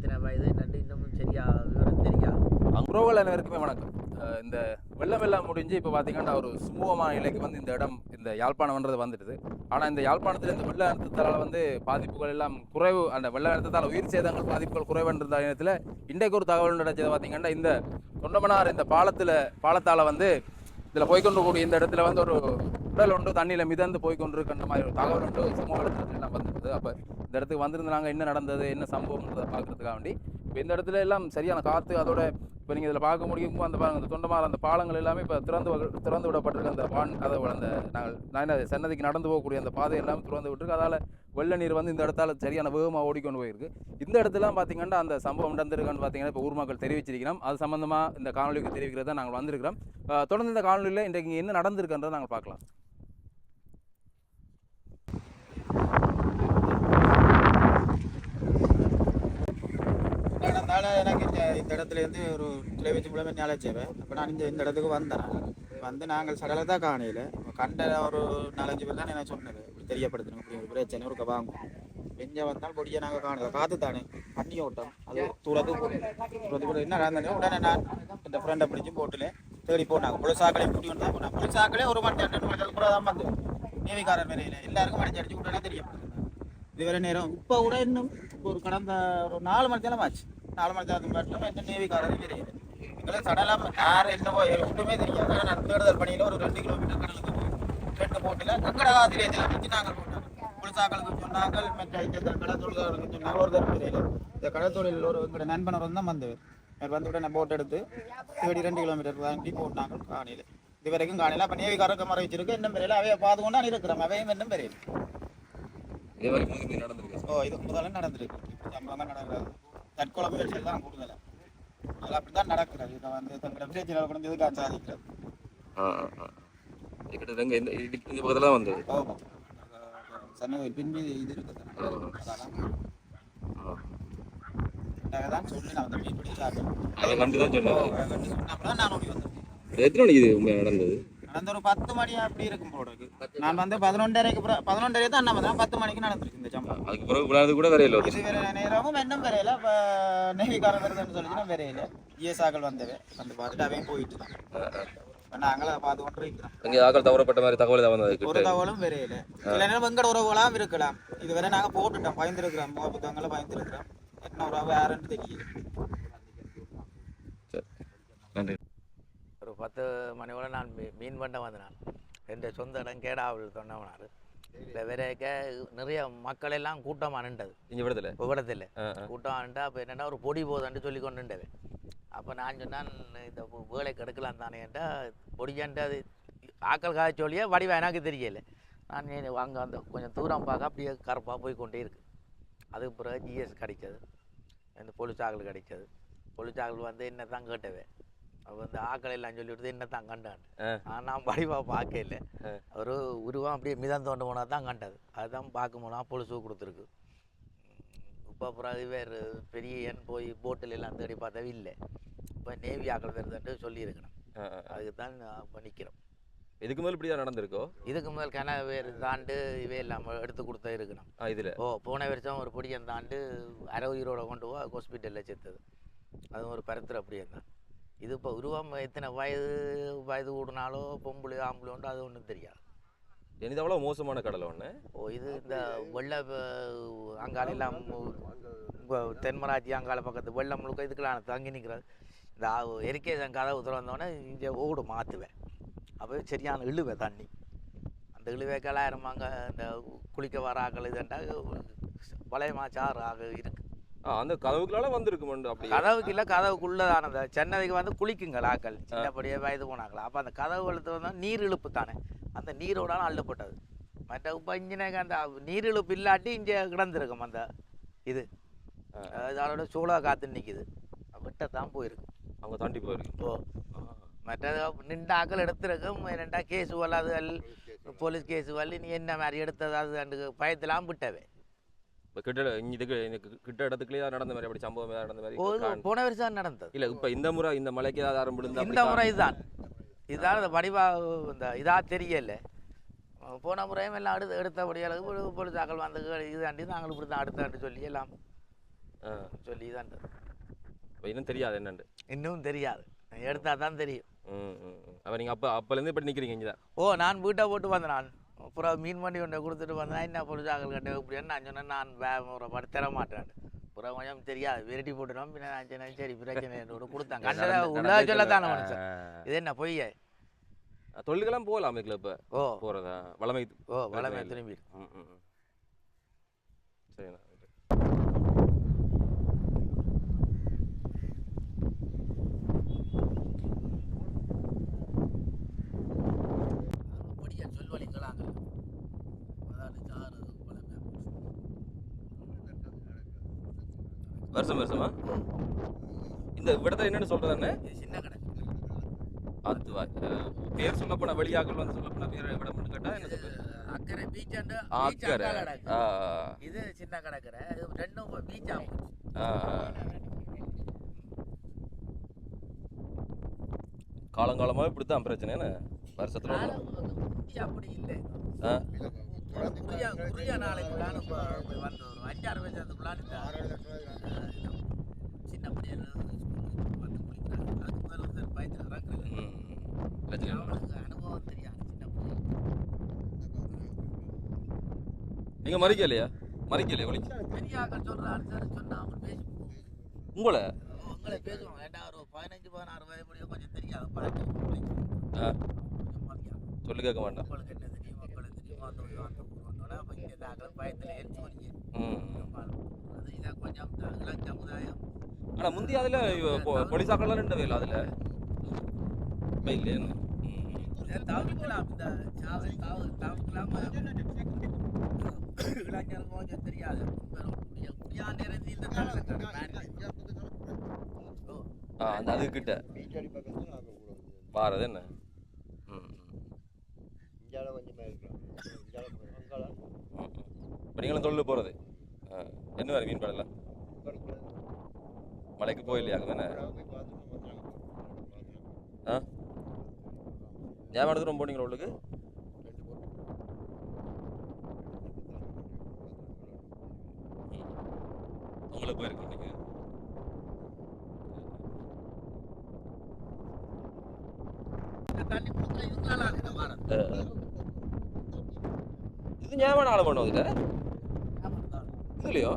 எத்தனை வயது என்னன்னு இன்னமும் சரியா விவரம் தெரியாது அங்குரோவல் அனைவருக்குமே வணக்கம். இந்த வெள்ளம் எல்லாம் முடிஞ்சு இப்போ பார்த்தீங்கன்னா ஒரு சுமூகமான நிலைக்கு வந்து இந்த இடம் இந்த யாழ்ப்பாணம்ன்றது வந்துடுது. ஆனால் இந்த யாழ்ப்பாணத்தில் இந்த வெள்ள அழுத்தத்தால் வந்து பாதிப்புகள் எல்லாம் குறைவு அந்த வெள்ள அழுத்தத்தால் உயிர் சேதங்கள் பாதிப்புகள் குறைவுன்ற நேரத்தில் இன்றைக்கு ஒரு தகவல் நடச்சது பார்த்தீங்கன்னா இந்த தொண்டமனார் இந்த பாலத்தில் பாலத்தால் வந்து இதில் போய்க்கொண்டு கூடிய இந்த இடத்துல வந்து ஒரு உடல் ஒன்று தண்ணியில் மிதந்து போய்க்கொண்டிருக்கின்ற மாதிரி ஒரு தகவல் ஒன்று சமூக வலைத்தளத்துல எல்லாம் வந்துருது அப்போ இந்த இடத்துக்கு வந்திருந்தாங்க என்ன நடந்தது என்ன சம்பவம்ன்றதை பார்க்கறதுக்காக வேண்டி. இப்போ இந்த இடத்துல எல்லாம் சரியான காற்று அதோட இப்போ நீங்கள் இதில் பார்க்க முடியும் அந்த பாருங்கள் அந்த தொண்டமாக அந்த பாலங்கள் எல்லாமே இப்போ திறந்து திறந்து விடப்பட்டிருக்க. அந்த வான் அதை அந்த நாங்கள் நான் என்ன சன்னதிக்கு நடந்து போகக்கூடிய அந்த பாதை எல்லாமே திறந்து விட்டுருக்கு. அதால் வெள்ள நீர் வந்து இந்த இடத்தால சரியான வேகமாக ஓடிக்கொண்டு போயிருக்கு. இந்த இடத்துலாம் பார்த்தீங்கன்னா அந்த சம்பவம் நடந்திருக்குன்னு பார்த்தீங்கன்னா இப்போ ஊர் மக்கள் தெரிவிச்சிருக்கிறோம். அது சம்பந்தமாக இந்த காணொலிக்கு தெரிவிக்கிறதா நாங்கள் வந்திருக்கிறோம். தொடர்ந்து இந்த காணொலியில் இன்றைக்கு என்ன நடந்திருக்குன்றதை நாங்கள் பார்க்கலாம் நடந்தால எனக்கு இந்த இடத்துலேருந்து இடத்துல இருந்து ஒரு தொலைபேசி மூலமே ஞாபகம் அப்போ நான் இந்த இந்த இடத்துக்கு வந்தேன். வந்து நாங்கள் சடலை தான் காணையில் கண்ட ஒரு நாலஞ்சு பேர் தான் நான் சொன்னது. இப்படி தெரியப்படுத்தணும் இப்படி ஒரு பிரச்சனை ஒரு வாங்கும் பெஞ்ச வந்தால் பொடியை நாங்கள் காணல. காத்து தானே. தண்ணி ஓட்டம். அது தூரத்துக்கு தூரத்துக்கு கூட என்ன நடந்தது? உடனே நான் இந்த ஃப்ரெண்டை பிடிச்சி போட்டில் தேடி போனாங்க புலிசாக்களை கூட்டி வந்து தான் போனாங்க புலிசாக்களே ஒரு மணி ரெண்டு மணி கூட தான் வந்து. நேவிக்காரர் வேலையில் எல்லாருக்கும் அடிச்சு அடிச்சு உடனே தெரியப்படுத்தினாங்க இதுவரை நேரம். இப்போ கூட இன்னும் ஒரு கடந்த ஒரு நாலு மணி நேரம் ஆச்சு நாலு மணி நேரத்துக்கு மட்டும் எந்த நேவிக்காரரும் தெரியல எங்களை சடலாம் யார் என்னவோ ஒன்றுமே தெரியாது. ஆனா நான் தேடுதல் பணியில் ஒரு ரெண்டு கிலோமீட்டர் கடலுக்கு ரெண்டு போட்டில் கங்கடகாத்திலே வச்சு நாங்கள் போட்டோம் புலிசாக்களுக்கு சொன்னாங்க மற்ற இந்த கடத்தொழிலாளர்களுக்கு சொன்னாங்க. ஒரு தரம் தெரியல. இந்த கடத்தொழில் ஒரு எங்களோட நண்பன் ஒரு தான் வந்தவர் அவர் வந்து உடனே போட் எடுத்து தேடி ரெண்டு கிலோமீட்டர் தாண்டி போட்டாங்க காணியில். இது வரைக்கும் காணியில். அப்போ நேவிக்காரருக்கு மறை வச்சிருக்கு. இன்னும் பெரியல அவைய பார்த்து கொண்டு நான் இருக்கிறோம். அவையும் இன்னும் பெரியல இதே மாதிரி நடந்திருக்கு? ஓ இது முதல்ல நடந்திருக்கு. சம்பவம் நடக்கிறது. தற்கொலை முயற்சிகள் தான் கூடுதல அது அப்படித்தான் நடக்கிறது இதை வந்து தங்களோட பிரச்சனை கொண்டு இதுக்காக சாதிக்கிறது கிட்டத்தட்ட இந்த இந்த பக்கத்தில் வந்தது. ஓ சன்னவில் பின்பி இது இருக்குது. சொல்லி நான் வந்து மீன்பிடி சாப்பிட்டேன் அதை கண்டு தான் சொன்னாங்க சொன்னப்பதான் நான் ஓடி வந்தேன் எத்தனை மணிக்கு இது உண்மையாக நடந்தது? நடந்த ஒரு பத்து மணி அப்படி இருக்கும் இருக்கு. நான் வந்து பதினொன்றரைக்கு பதினொன்றரை தான் வந்தேன். பத்து மணிக்கு நடந்திருக்கு இந்த சம்பவம் அதுக்கு பிறகு விளையாடுறது கூட வரையில இது வேற நேரமும் இன்னும் வரையில இப்போ நேவிக்காரன் வருதுன்னு சொல்லிச்சுன்னா வரையில இஎஸ்ஆக்கள் வந்தது. வந்து பார்த்துட்டு அவையும் போயிட்டு தான். நாங்களும் அதை பார்த்து ஆக்கள் தவறப்பட்ட மாதிரி தகவல் தான் வந்தது ஒரு தகவலும் வரையில நேரம் வெங்கட உறவுகளாம் இருக்கலாம். இதுவரை நாங்கள் போட்டுட்டோம். பயந்துருக்கிறோம். முக புத்தகங்களை பயந்துருக்கிறோம். என்ன உறவு யாருன்னு தெரியல. நன்றி. பத்து மணியோட நான் மீ- மீன் பண்ண வந்தேன் என் சொந்த இடம் கேடாவில் தொண்டவனார் இல்லை விரைக்க நிறைய மக்கள் எல்லாம் கூட்டமாக நின்றது இங்கே விடத்தில்? விடத்தில். கூட்டம் ஆண்டா அப்போ என்னென்னா ஒரு பொடி போதுன்ட்டு சொல்லி கொண்டு அப்போ நான் சொன்னான் இந்த வேலை கெடுக்கலாம் தானேன்ட்டா பொடியான்ட்டு அது ஆக்கள் காய சொல்லியே வடிவா எனக்கு தெரியல. நான் அங்கே அந்த கொஞ்சம் தூரம் பார்க்க அப்படியே கருப்பாக போய் கொண்டே இருக்கு. அதுக்கு பிறகு ஜிஎஸ் கிடைச்சது. இந்த பொலிச்சாக்கள் கிடைச்சது. பொலிச்சாக்கள் வந்து என்ன தான் கேட்டவே? அப்போ இந்த ஆக்கள் எல்லாம் சொல்லி விடுது என்ன தான் கண்டான். நான் வடிவா பார்க்கல ஒரு உருவம் அப்படியே மிதந்தோண்டு போனால் தான் கண்டது அதுதான் பார்க்க போனால் பொலிசு கொடுத்துருக்கு. இப்போ பிறகு வேறு பெரிய எண் போய் போட்டில் எல்லாம் தேடி பார்த்தவே இல்லை. இப்போ நேவி ஆக்கள் வருதுன்ட்டு சொல்லியிருக்கணும் அதுக்கு தான் இப்போ நிற்கிறோம் இதுக்கு மேலே இப்படி தான் நடந்திருக்கோ? இதுக்கு முதல் கனவு வேறு தாண்டு இவே இல்லாமல் எடுத்து கொடுத்த இருக்கணும். இதில்? ஓ போன வருஷம் ஒரு பொடியன் தாண்டு அரை உயிரோட கொண்டு போய் ஹாஸ்பிட்டலில் செத்தது. அது ஒரு பருத்துற அப்படியே தான். இது இப்போ உருவம் எத்தனை வயது வயது கூடினாலோ பொம்பளை ஆம்பளை உண்டு அது ஒன்றும் தெரியாது. இது அவ்வளோ மோசமான கடலை ஒன்று ஓ இது இந்த வெள்ள அஹ், அங்கால எல்லாம் உங்க தென்மராட்சி அங்கால பக்கத்து வெள்ளம் முழுக்க இதுக்கெல்லாம் தங்கி நிற்கிறது இந்த ஆ- எரிக்கேசன் கதவு திறந்தோடனே இங்கே ஓடு மாற்றுவேன் அப்போ சரியான இழுவை தண்ணி. அந்த இழுவைக்கெல்லாம் இருமாங்க இந்த குளிக்க வர ஆக்கள் இதுண்டா வளையமா சாறு ஆக இருக்கு. ஆ அந்த கதவுக்குள்ளால வந்திருக்குமெண்டு அப்படி கதவுக்கு இல்லை கதவுக்குள்ளதானது சென்னதிக்கு வந்து குளிக்குங்கள் ஆக்கள். சின்னப்படியே வயது போனாங்களா அப்போ அந்த கதவு வெளுத்து வந்தால் நீர் இழுப்பு தானே. அந்த நீரோடாலும் அள்ளப்பட்டது. மற்ற இப்போ இன்ஜினக்கு அந்த நீர் இழுப்பு இல்லாட்டி இங்கே கிடந்திருக்கும் அந்த இது. அதோட சூழா காத்து நிற்கிது விட்டத்தான் போயிருக்கு. அவங்க தாண்டி போயிருக்கு. ஓ மற்றது நின்ற ஆக்கள் எடுத்திருக்கும். ரெண்டா கேஸ் வல்லாதுகள் போலீஸ் கேஸ். வல்லி நீ என்ன மாதிரி எடுத்தது? அது அந்த பயத்தெல்லாம் விட்டவே. கிட்ட இங்க இதுக்கு கிட்ட இடத்துக்குள்ளே தான் நடந்த மாதிரி அப்படி சம்பவம் ஏதாவது நடந்த மாதிரி போன வருஷம் நடந்தது. இல்ல இப்போ இந்த முறை இந்த மலைக்கு ஏதாவது விழுந்தா இந்த முறை இதுதான். இதுதான் இந்த வடிவா இந்த இதா தெரியல. போன முறையும் எல்லாம் எடுத்து எடுத்தபடி அளவுக்கு பொழுதாக்கள் வந்து இதாண்டி நாங்கள் இப்படி தான் அடுத்தாண்டு சொல்லி எல்லாம் சொல்லி அப்ப இன்னும் தெரியாது என்னண்டு? இன்னும் தெரியாது. எடுத்தா தான் தெரியும். அப்ப நீங்க அப்ப அப்பலேருந்து இப்படி நிக்கிறீங்க இங்கே தான் ஓ நான் வீட்டை போட்டு வந்தேன் நான். அப்புறம் மீன் வண்டி ஒன்றை கொடுத்துட்டு வந்தேன் என்ன பொழுதாக்கள் கட்ட இப்படின்னு நான் சொன்னேன். நான் வே ஒரு படம் தர மாட்டேன் அப்புறம் கொஞ்சம் தெரியாது விரட்டி போட்டுனோம் பின்ன நான் சொன்னேன் சரி பிரச்சனை கொடுத்தாங்க கண்டதை உள்ள சொல்லத்தானே மனுஷன். இது என்ன பொய்ய? தொழில்கெல்லாம் போகலாம் இதுல இப்ப. ஓ. போறதா? வளமை. ஓ வளமே. திரும்பி. சரிண்ணா படியா சொல்வழிங்களாங்க அதாவது சாறு வளமே வருஷம் வருஷமா? இந்த விடத்தை என்னன்னு சொல்றதானே? இது சின்ன கடை. அது பேர் சொல்ல போன வெளியாக்கள் வந்து சொல்ல போன பேர் விட மட்டும் கேட்டா என்ன சொல்றது? அக்கறை பீச் அண்டு அக்கறை ஆ இது சின்ன கடற்கரை ரெண்டும் பீச் ஆகும் ஆ, ஆ. காலங்காலமா இப்படித்தான் பிரச்சனை என்ன? வருஷத்துல. அப்படி இல்லை. குறியா குறியா நாளைக்குள்ளான அஞ்சாறு வருஷத்துக்குள்ளான நீங்க மறிக்கலையா? மறிக்கலையா ஒளி? பெரியாக்கள் சொல்கிறாரு சார் சொன்னா அவன் பேசி உங்களை? உங்களை பேசுவாங்க ஏட்டா ஒரு பதினஞ்சு பதினாறு வயது முடியும் கொஞ்சம் தெரியாது சொல்லி கேட்க வேண்டாம் மக்களுக்கு என்ன தெரியும் மக்களுக்கு தெரியும் அந்த அந்த பையன் எல்லாங்களும் பயத்தில் ம். அது இதை கொஞ்சம் சமுதாயம் ஆனா முந்தி அதுல இவ பொ- போலீஸாக்கள்லாம் ரெண்டு வேலை அதுல இப்ப இல்லையா ம் ம். இதை தவிர்க்கலாம் இந்த சாவை தாவு தவிர்க்கலாம் இளைஞருக்கு கொஞ்சம் தெரியாது குடியா நேரத்தில் இந்த ஆ அந்த அது கிட்ட வாரது என்ன. இப்ப நீங்களும் தொழில் போறது ஆ. என்ன வேறு மீன் படல மலைக்கு போயில்லையா அங்கே தானே? ஆ? ஞாபகம் ரொம்ப போனீங்களா உள்ளுக்கு? ம். உங்களை போயிருக்கு நீங்கள் இது ஞாபகம் ஆள பண்ணும் இதுல இதுலையோ?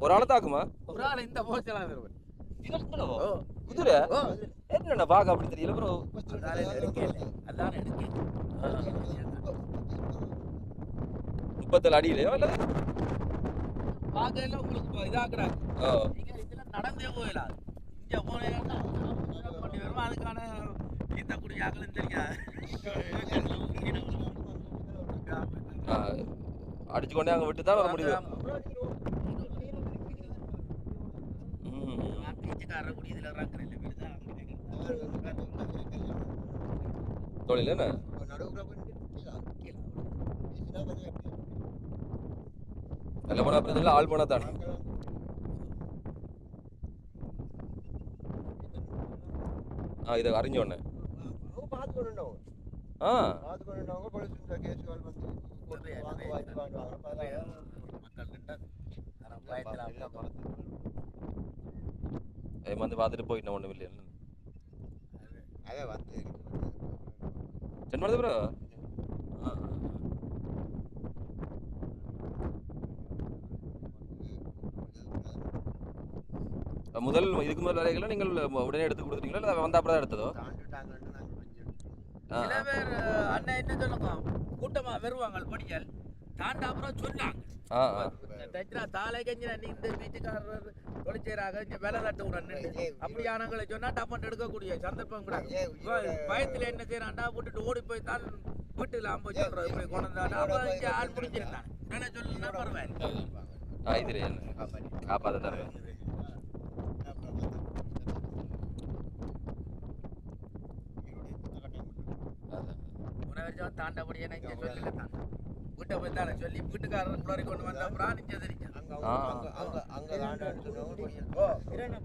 ஒரு ஆளை தாக்குமா? ஒரு ஆள் இந்த ஓ குதிரை? ஓ என்னண்ணா பார்க்க அப்படி தெரியல ப்ரோ முப்பத்தேழு அடியிலையோ இல்லை பார்க்கல உங்களுக்கு இப்போ இதாக்குறாங்க. ஓ. நீங்க இதுல நடந்தே போயிடலாம் இங்க போனீங்கன்னா வரும் அதுக்கான இந்த குடியாக்களும் தெரியாது அடிச்சு கொண்டே அங்கே விட்டு தான் வர முடியும். பீச்சுக்காரர் குடி இதுல இறக்குறேன் இல்லை வீடு தொழில் என்ன? நல்ல போனா பிரச்சனை ஆள் போனா தானே. ஆ இதை அறிஞ்ச உடனே. ஆ. மக்கள் கிட்ட அதை வந்து பார்த்துட்டு போயிட்டேன் ஒன்றும் இல்லையா? சென்ட் ப்ரோ ஆ ஆ. முதல் இதுக்கு முதல் வரைகளை நீங்கள் உடனே எடுத்து கொடுத்துட்டீங்களா? இல்லை வந்த அப்புறம் தான் எடுத்ததோ? சில பேர் அண்ணன் என்ன சொல்லுங்க கூட்டமா வருவாங்க படிக்கல் தாண்டா அப்புறம் சொன்னாங்க. தச்சினா தாலை கஞ்சினா நீ இந்த வீட்டுக்காரர் தொழிற்சேராக இங்க வேலை தட்டு விடன்னு அப்படியானங்களை சொன்னா டப்பன் எடுக்கக்கூடிய சந்தர்ப்பம் கூட. பயத்துல என்ன செய்யறான்டா விட்டுட்டு ஓடி போய் தான் வீட்டுல அம்ப சொல்றோம் இப்படி கொண்டு வந்தாடா அப்ப இங்க ஆள் பிடிச்சிருந்தான். உடனே சொல்லுன்னா பரவாயில்ல. ஆ இது என்ன காப்பாற்ற தருவேன் வரைக்கும் தாண்டபடியே நான் இங்க சொல்லல தான் வீட்டை போய் தானே சொல்லி வீட்டுக்காரர் குளறி கொண்டு வந்த அப்புறம் நிச்சய தெரியும்? ஆ. ஓ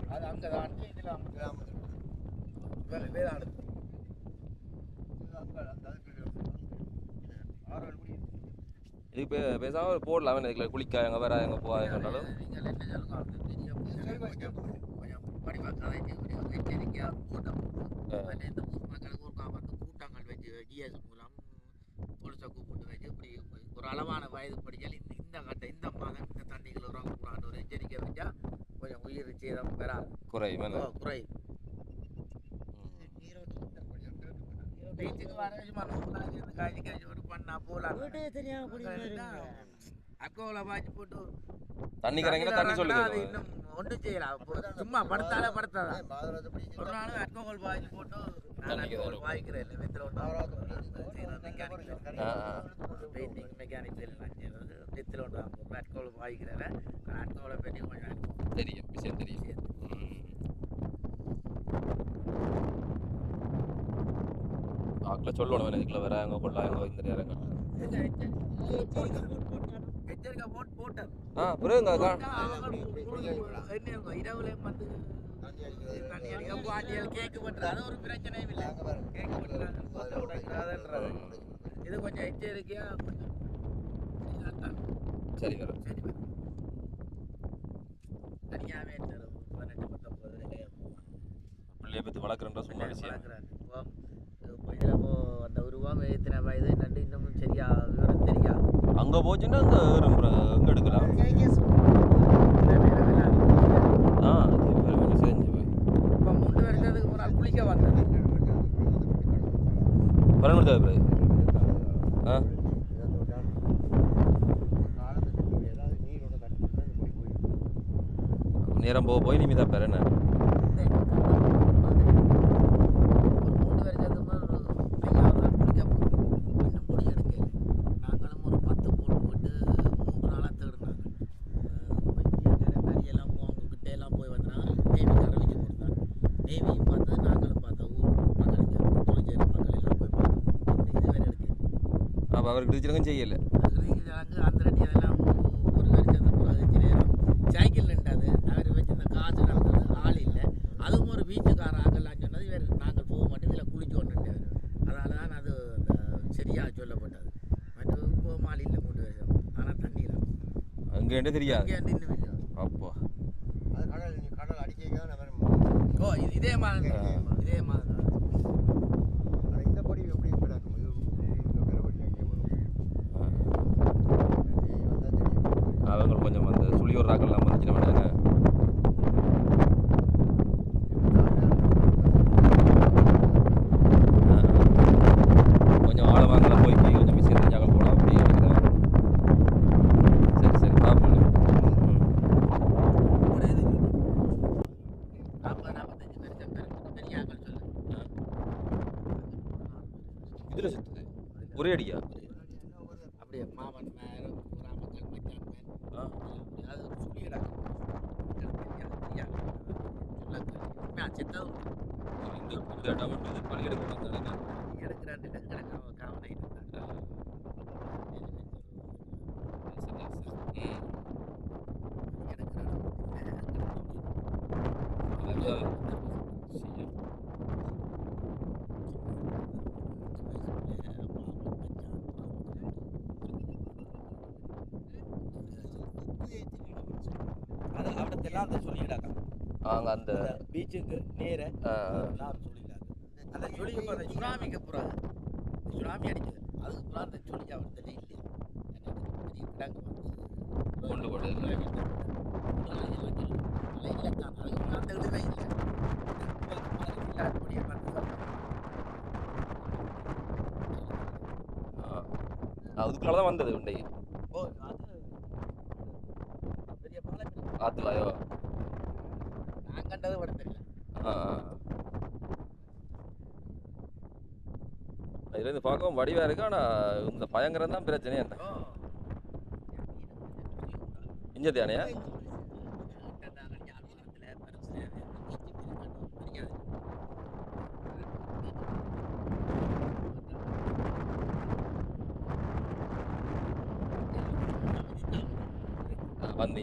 அது அங்கதான் இதுல வேலை வேலை இதுக்கு பே பேசாமல் போடலாம். இதுல குளிக்க எங்கே வர எங்கே போகாத சொன்னாலும் கூட்டங்கள் வச்சு மூலம் போலீஸை கூப்பிட்டு ஒரு அளவான வயது படிச்சால் இந்த இந்த கட்ட இந்த மாதம் இந்த தண்ணிகள் உறங்கக்கூடாது ஒரு எச்சரிக்கை வச்சா கொஞ்சம் உயிர் சேதம் பெறாது. குறையும் என்ன? ஓ, குறை பீச்சுக்கு வர சும்மா நூறு நாள் இருந்து காய்ச்சி காய்ச்சி ஒரு பண்ணா போலாம் அக்கோவில் பாய்ச்சி போட்டு தண்ணி கரைங்கினா தண்ணி சொல்லுங்க இன்னும் ஒன்றும் செய்யலாம் அப்போ சும்மா படுத்தாலே படுத்தாதான் ஒரு நாள் அல்கோஹால் பாய்ச்சி போட்டு ஆ. பெயிண்டிங் மெக்கானிக் வெத்தில ஒன்று அல்கோஹாலை பற்றி கொஞ்சம் தெரியும் விஷயம் தெரியும். ம். ஆக்களை சொல்லணும் இதுக்குள்ள வராங்க கொள்ளாங்க இந்த நேரங்கள் ஆ புரியுங்க இரவுல பாட்டியல் கேக்கு பண்றது அது ஒரு பிரச்சனையும் இல்லை கேக்கு பண்றாங்க போட்ட விடக்கூடாதுன்றது இது கொஞ்சம் எச்சரிக்கையா கொஞ்சம். சரி வரும் சரி வா. தனியாவே இருந்தாரு. பதினெட்டு பத்தொன்பது பிள்ளைய பற்றி வளர்க்குறன்ற சொன்ன விஷயம் இதில் அந்த உருவம் வயது நண்டு இன்னமும் சரியா விவரம் தெரியா அங்கே போச்சுன்னா அங்கே எங்கே எடுக்கலாம்? ஆ செஞ்சு போய். இப்போ மூன்று வருஷத்துக்கு ஒரு நாள் குளிக்க வந்தது. பரவாயில்ல பிறகு ஆ? நேரம் போக போய் நிமிதா பேர் என்ன ஒரு மூணு வருஷத்துக்கு முன்னாடி ஒரு ஐயாவது நாள் குளிக்க போனோம். இன்னும் முடி எடுக்கல. நாங்களும் ஒரு பத்து போட்டு போட்டு மூன்று நாளாக தேடினாங்க எல்லாம் அவங்க கிட்ட எல்லாம் போய் வந்தாங்க நேவி அறிவிச்சு கொடுத்தாங்க நேவியும் பார்த்தது நாங்களும் பார்த்தோம் ஊர் மக்கள் தொழிற்சேரி மக்கள் எல்லாம் போய் பார்த்தோம். இந்த இதுவரை எடுக்கல அப்போ அவருக்கு டீச்சருக்கும் செய்யலை? அங்கே அந்த ரெட்டி அதெல்லாம் ஒரு வருஷத்துக்கு பிறகு நேரம் சைக்கிள் நின்றது அவர் வச்சிருந்த காசு நடந்தது ஆள் இல்லை. அதுவும் ஒரு பீச்சுக்கார ஆகலான்னு சொன்னது இவர் நாங்கள் போக மாட்டோம் இதில் குளிச்சு கொண்டுட்டார் அதனால தான் அது அந்த சரியாக சொல்லப்பட்டது. மற்ற போமால் இல்லை மூணு வருஷம் ஆனால் தண்ணி தான் அங்கேண்டே தெரியாது? இங்கே இன்னும் இல்லை அப்போ ஓ இது மாதிரி. இதே மாதிரி தான் அவங்க கொஞ்சம் அந்த சுழியோர் ராக்கெல்லாம் வந்துச்சுன்னா வேண்டாங்க கொஞ்சம் ஆழமாங்கலாம் போய் கொஞ்சம் விஷயம் தெரிஞ்சாங்க போகலாம் அப்படி எடுக்கிறேன் சரி சரி பார்ப்போம் கூட இது நாற்பது நாற்பத்தஞ்சு வருஷம் பெரும் பெரிய ஆக்கள் சொல்லு இதில் சுற்றுது ஒரே அடியா அப்படியே மாமன் மேர் ராமக்கல் மச்சான் மேர் அது சொல்லிடாங்க செத்ததும் இந்த இந்த எடுக்கிறாண்டு காவனை அது அவங்க அந்த பீச்சுக்கு நேர எல்லாரும் சொல்லிட்டாங்க. அந்த இப்போ அந்த சுனாமிக்கு அப்புறம் சுனாமி அடிச்சது அதுக்கு அப்புறம் அந்த சொல்லி அவர்கிட்ட இல்லை பெரிய கிடங்கு வந்து கொண்டு போடு. அந்த இதுவே இல்லை அப்படியே வந்து ஆ. அதுக்குள்ளால தான் வந்தது உண்டை ஓ அது பெரிய பாலம் ஆத்துலாயோ நான் கண்டது விட தெரியல ஆ இதுலேருந்து பார்க்கவும் வடிவாக இருக்கு. ஆனால் இந்த பயங்கரம் தான் பிரச்சனையே என்ன ஓ இஞ்ச தானே வந்து